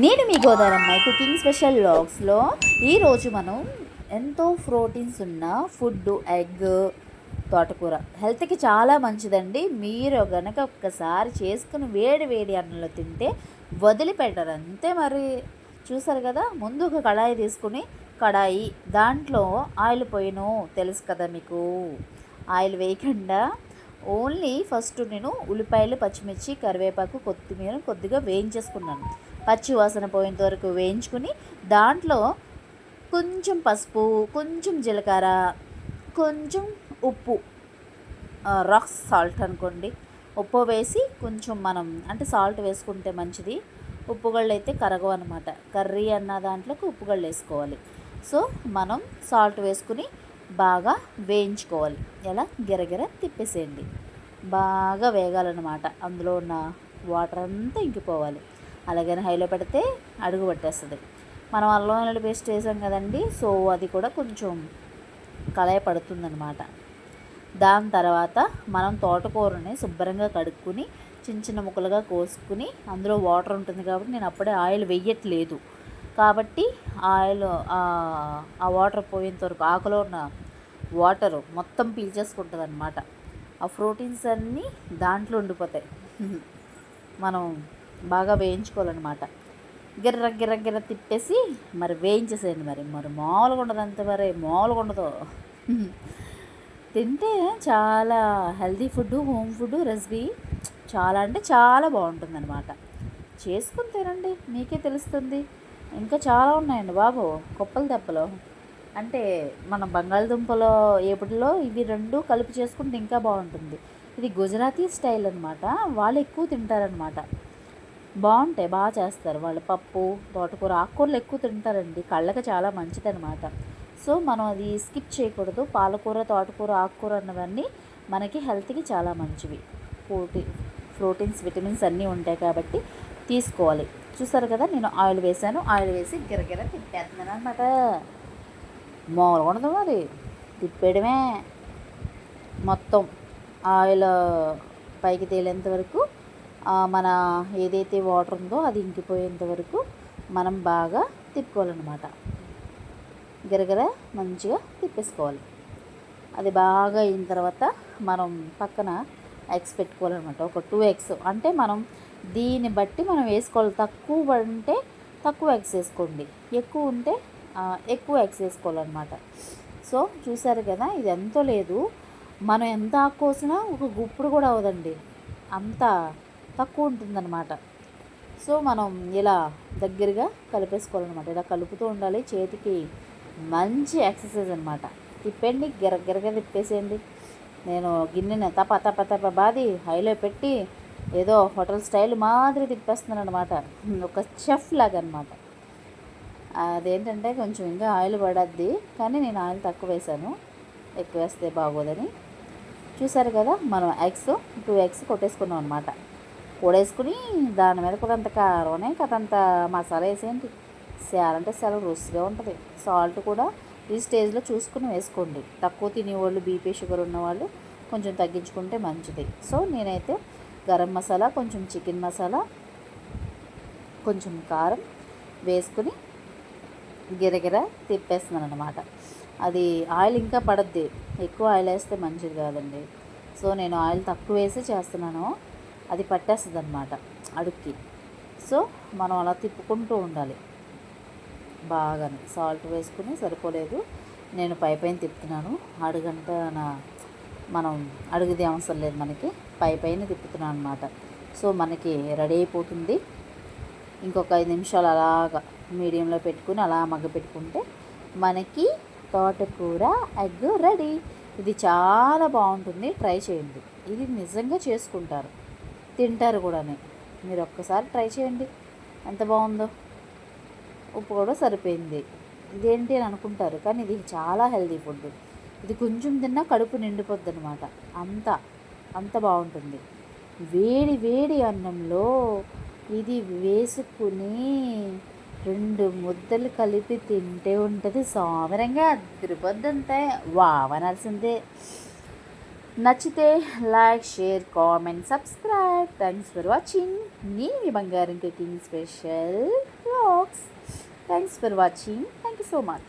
నేను మీ గోదారమ్మాయి cooking special లాగ్స్లో ఈరోజు మనం ఎంతో ప్రోటీన్స్ ఉన్న ఫుడ్ ఎగ్ తోటకూర. హెల్త్కి చాలా మంచిదండి. మీరు గనక ఒక్కసారి చేసుకుని వేడి వేడి అన్నంలో తింటే వదిలిపెట్టరు. అంతే మరి. చూసారు కదా? ముందు ఒక కడాయి తీసుకుని కడాయి దాంట్లో ఆయిల్ పోయిను తెలుసు కదా మీకు? ఆయిల్ వేయకుండా ఓన్లీ ఫస్ట్ నేను ఉల్లిపాయలు పచ్చిమిర్చి కరివేపాకు కొత్తిమీర కొద్దిగా వేయించేసుకున్నాను. పచ్చి వాసన పోయేంత వరకు వేయించుకుని దాంట్లో కొంచెం పసుపు కొంచెం జీలకర్ర కొంచెం ఉప్పు రాక్ సాల్ట్ అనుకోండి. ఉప్పు వేసి కొంచెం మనం అంటే సాల్ట్ వేసుకుంటే మంచిది. ఉప్పుగళ్ళు అయితే కరగవు అనమాట కర్రీ అన్న దాంట్లోకి ఉప్పుగళ్ళు వేసుకోవాలి. సో మనం సాల్ట్ వేసుకుని బాగా వేయించుకోవాలి. ఎలా? గిరగిర తిప్పేసేయండి. బాగా వేగాలన్నమాట. అందులో ఉన్న వాటర్ అంతా ఇంకిపోవాలి. అలాగని హైలో పెడితే అడుగు పట్టేస్తుంది. మనం అల్లం వెల్లుల్లి పేస్ట్ వేసాం కదండి సో అది కూడా కొంచెం కళాయి పడుతుందనమాట దాని తర్వాత మనం తోటకూరని శుభ్రంగా కడుక్కుని చిన్న చిన్న ముక్కలుగా కోసుకుని అందులో వాటర్ ఉంటుంది కాబట్టి నేను అప్పుడే ఆయిల్ వెయ్యట్లేదు కాబట్టి ఆయిల్ ఆ వాటర్ పోయేంత వరకు ఆకులో ఉన్న వాటర్ మొత్తం పీల్చేసుకుంటుంది అనమాట ఆ ప్రోటీన్స్ అన్నీ దాంట్లో ఉండిపోతాయి. మనం బాగా వేయించుకోవాలన్నమాట. గిర్ర గిర్ర గిర్ర తిప్పేసి మరి వేయించేసేయండి మరి. మరి మామూలుగా ఉండదు అంత మరి. మామూలుగా ఉండదు. తింటే చాలా healthy food home food recipe చాలా అంటే చాలా బాగుంటుందన్నమాట. చేసుకుని తినండి. మీకే తెలుస్తుంది. ఇంకా చాలా ఉన్నాయండి బాబు. కుప్పల దెబ్బలు అంటే మన బంగాళదుంపలో ఏపటిలో ఇవి రెండు కలిపి చేసుకుంటే ఇంకా బాగుంటుంది. ఇది గుజరాతీ స్టైల్ అనమాట వాళ్ళు ఎక్కువ తింటారనమాట బాగుంటాయి బాగా చేస్తారు. వాళ్ళు పప్పు తోటకూర ఆకుకూరలు ఎక్కువ తింటారండి. కళ్ళకి చాలా మంచిదనమాట సో మనం అది స్కిప్ చేయకూడదు. పాలకూర తోటకూర ఆకుకూర అన్నవన్నీ మనకి హెల్త్కి చాలా మంచివి. ప్రోటీ ప్రోటీన్స్ విటమిన్స్ అన్నీ ఉంటాయి కాబట్టి తీసుకోవాలి. చూసారు కదా నేను ఆయిల్ వేసాను ఆయిల్ వేసి గిరగిర తిప్పేస్తున్నాను అనమాట మామూలుగా ఉండదు మరి. తిప్పేయడమే. మొత్తం ఆయిల్ పైకి తేలేంత వరకు మన ఏదైతే వాటర్ ఉందో అది ఇంకిపోయేంత వరకు మనం బాగా తిప్పుకోవాలన్నమాట. గిరగిర మంచిగా తిప్పేసుకోవాలి. అది బాగా అయిన తర్వాత మనం పక్కన ఎగ్స్ పెట్టుకోవాలన్నమాట. ఒక టూ ఎగ్స్ అంటే మనం దీన్ని బట్టి మనం వేసుకోవాలి. తక్కువ అంటే తక్కువ ఎగ్స్ వేసుకోండి. ఎక్కువ ఉంటే ఎక్కువ ఎగ్స్ వేసుకోవాలన్నమాట. సో చూసారు కదా ఇది ఎంతో లేదు. మనం ఎంత ఆకోసినా ఒక గుప్పుడు కూడా అవదండి అంత తక్కువ ఉంటుందన్నమాట. సో మనం ఇలా దగ్గరగా కలిపేసుకోవాలన్నమాట. ఇలా కలుపుతూ ఉండాలి. చేతికి మంచి ఎక్సర్సైజ్ అనమాట తిప్పండి గిర గిరగ తిప్పేసేయండి. నేను గిన్నెని తప తప తప బాది హైలో పెట్టి ఏదో హోటల్ స్టైల్ మాదిరి తిప్పేస్తున్నాను అనమాట ఒక చెఫ్ లాగా అనమాట అదేంటంటే కొంచెం ఇంకా ఆయిల్ పడద్ది. కానీ నేను ఆయిల్ తక్కువ వేసాను ఎక్కువ వేస్తే బాగోదని. చూసారు కదా మనం ఎగ్స్ టూ ఎగ్స్ కొట్టేసుకున్నాం అనమాట కూడేసుకుని దాని మీద కూడా అంత కారం కదంత మసాలా వేసేయండి. సేలంటే చాలా రుచిగా ఉంటుంది. సాల్ట్ కూడా ఈ స్టేజ్లో చూసుకుని వేసుకోండి. తక్కువ తినేవాళ్ళు బీపీ షుగర్ ఉన్నవాళ్ళు కొంచెం తగ్గించుకుంటే మంచిది. సో నేనైతే గరం మసాలా కొంచెం చికెన్ మసాలా కొంచెం కారం వేసుకుని గిరగిర తిప్పేస్తున్నాను అనమాట అది ఆయిల్ ఇంకా పడద్ది. ఎక్కువ ఆయిల్ వేస్తే మంచిది కాదండి. సో నేను ఆయిల్ తక్కువ వేసి చేస్తున్నాను. అది పట్టేస్తుంది అనమాట అడుక్కి. సో మనం అలా తిప్పుకుంటూ ఉండాలి. బాగా సాల్ట్ వేసుకుని సరిపోలేదు. నేను పై పైన తిప్పుతున్నాను. అడుగంట నా మనం అడుగుది అవసరం లేదు మనకి. పై పైన తిప్పుతున్నాను అనమాట సో మనకి రెడీ అయిపోతుంది. ఇంకొక ఐదు నిమిషాలు అలాగా మీడియంలో పెట్టుకుని అలా మగ్గ పెట్టుకుంటే మనకి తోటకూర ఎగ్ రెడీ. ఇది చాలా బాగుంటుంది. ట్రై చేయండి. ఇది నిజంగా చేసుకుంటారు. తింటారు కూడా మీరు ఒక్కసారి ట్రై చేయండి. ఎంత బాగుందో. ఉప్పు కూడా సరిపోయింది. ఇదేంటి అని అనుకుంటారు కానీ ఇది చాలా హెల్తీ ఫుడ్. ఇది కొంచెం తిన్నా కడుపు నిండిపోద్ది అనమాట అంత అంత బాగుంటుంది. వేడి వేడి అన్నంలో ఇది వేసుకుని రెండు ముద్దలు కలిపి తింటే ఉంటుంది. సామరంగా తిరుపొద్దంతే వావనాల్సిందే. నచ్చితే like share comment subscribe. Thanks for watching నేను బంగారం cooking special vlogs. Thanks for watching thank you so much